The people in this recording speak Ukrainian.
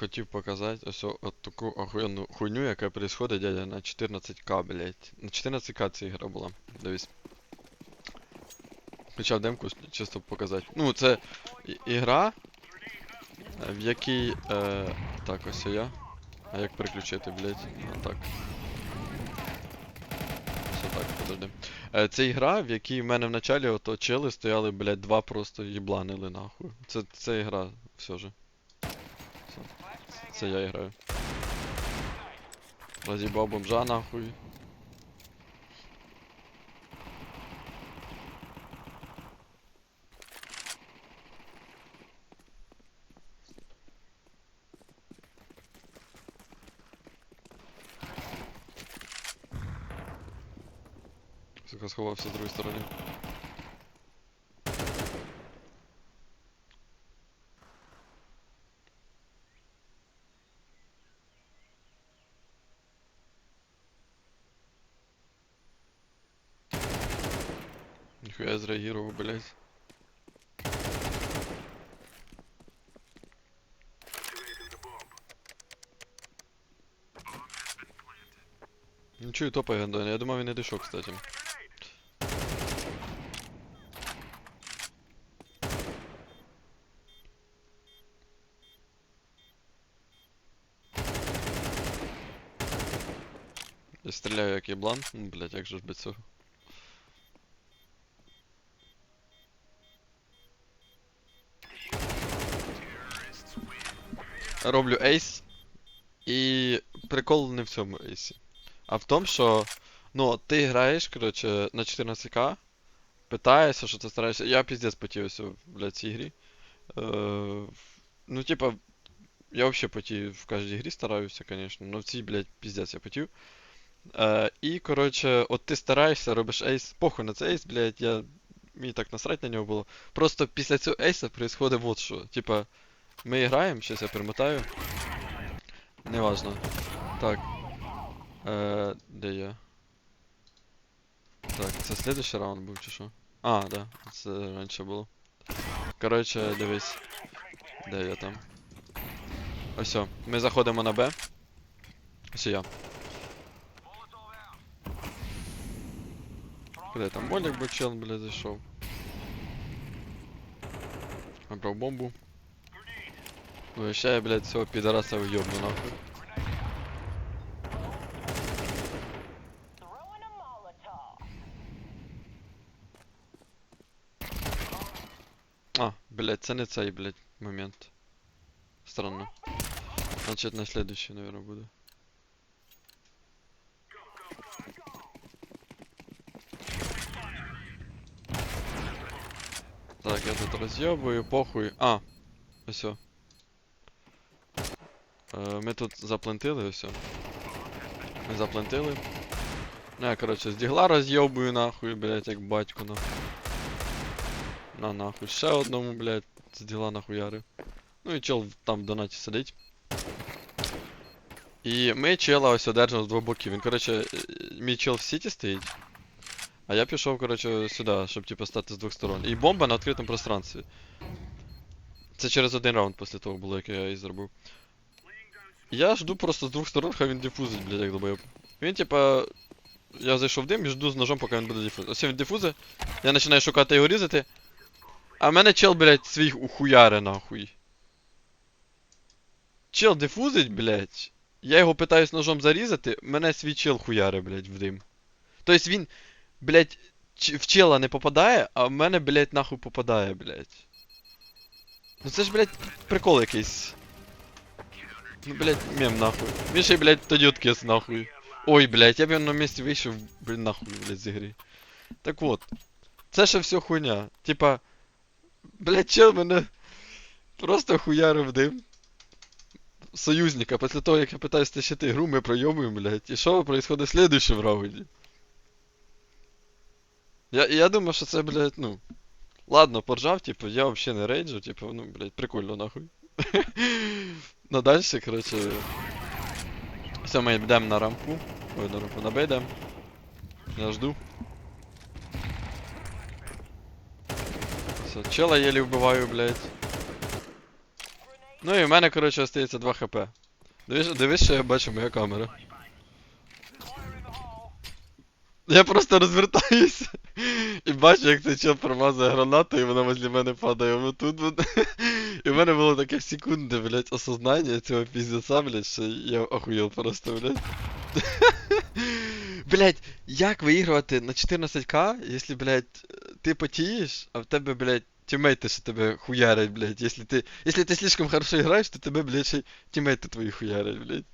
хотів показати ось от таку охуєнну хуйню, яка происходить, дядя, на 14к, блядь. На 14к ця ігра була. Дивись. Почав демку чисто показати. Ну, це ігра, е, в якій. Е, так, ось я. А як переключити, блядь? А, так. Все так, подожди. Е, це ігра, в якій в мене в началі ото чели стояли, блядь, два просто їбланили нахуй. Це, це ігра, все же. Все. Це я граю. Роз'їбав бомжа нахуй. Сука, сховався з другої сторони. Ніхуя я зреагував, блядь. Не чую топа гандон, я думав він не дійшов, кстати. Я стріляю як єблан, ну, блядь, як же ж без цього. Роблю ейс. І прикол не в цьому ейсі. А в тому, що. Ну, ти граєш, коротше, на 14к, питаєшся, що ти стараєшся. Я піздець потівся, блядь, цій грі. Е, ну, типа, я вообще потію в кожній грі стараюся, конечно, но в цій, блядь, піздець я потів. Е, і, коротше, от ти стараєшся, робиш ейс, похуй на цей ейс, блядь, я. Мені так насрать на нього було. Просто після цього ейса происходить вот що. Типа, ми граємо, щас я перемотаю. Неважно. Так. Е, де я? Так, це следующий раунд був чи що? А, да, це раніше було. Коротше, дивись. Де я там? Ось. Ми заходимо на Б. Ось я. Куди там молік був чел, блядь, зайшов. Набрав бомбу. Ну і ще я, блядь, цього підараса уйобну нахуй. Throwing a Molotov. А, блядь, це не цей, блядь, момент. Странно. Значит, на следующий, наверное, буде. Так, я тут роз'єбую, похуй. А, ось. Е, ми тут заплентили, о. Ми заплентили. Ну, я, коротше, з дігла роз'єбую нахуй, блядь, як батько нахуй. На нахуй. Ще одному, блядь, з діла нахуярив. Ну і чел там в донаті сидить. І ми чела ось одержимо з двох боків. Він, коротше, е, мій чел в сіті стоїть. А я пішов, коротше, сюди, щоб типу стати з двох сторон. І бомба на відкритому пространстві. Це через один раунд після того було, як я її зробив. Я жду просто з двох сторон, хай він дифузить, блядь, як долбоєб. Він, типа. Я зайшов в дим і жду з ножом, поки він буде дифузити. Ось він дифузи. Я починаю шукати його різати. А в мене чел, блядь, своїх ухуяри нахуй. Чел дифузить, блядь. Я його питаюсь ножом зарізати, мене свій чел хуяри, блядь, в дим. Тобто він, блядь, в чела не попадає, а в мене, блядь, нахуй попадає, блядь. Ну це ж, блядь, прикол якийсь. Ну, блядь, мем нахуй. Й, блядь, тоді откис нахуй. Ой, блядь, я б на місці вийшов, блін, нахуй, блядь, з ігри. Так от. Це ще все хуйня. Типа. Блядь, чел мене просто хуярив дим. Союзника, після того, як я питаюсь стащити гру, ми пройобуємо, блядь. І що происходить в следующем раунді? Я, я думаю, що це, блядь, ну. Ладно, поржав, типу, я вообще не рейджу, типу, ну, блядь, прикольно нахуй. Ну дальше, короче. Все, ми йдемо на рампу. Ой, на рампу, на Б йдемо. Я жду. Все, чела еле вбиваю, блядь. Ну і в мене, коротше, остається 2 хп. Дивись, дивись, що я бачу моя камера. Я просто розвертаюся і бачу, як цей чел промазує гранату, і вона возле мене падає отут. І в мене було таке секунди, блядь, осознання цього піздеца, блядь, що я охуєл просто, блядь. Блядь, як виігрувати на 14к, якщо, блядь, ти потієш, а в тебе, блядь, тімейти ще тебе хуярять, блядь. Якщо ти, якщо ти слишком хорошо граєш, то тебе, блядь, ще тімейти твої хуярять, блядь.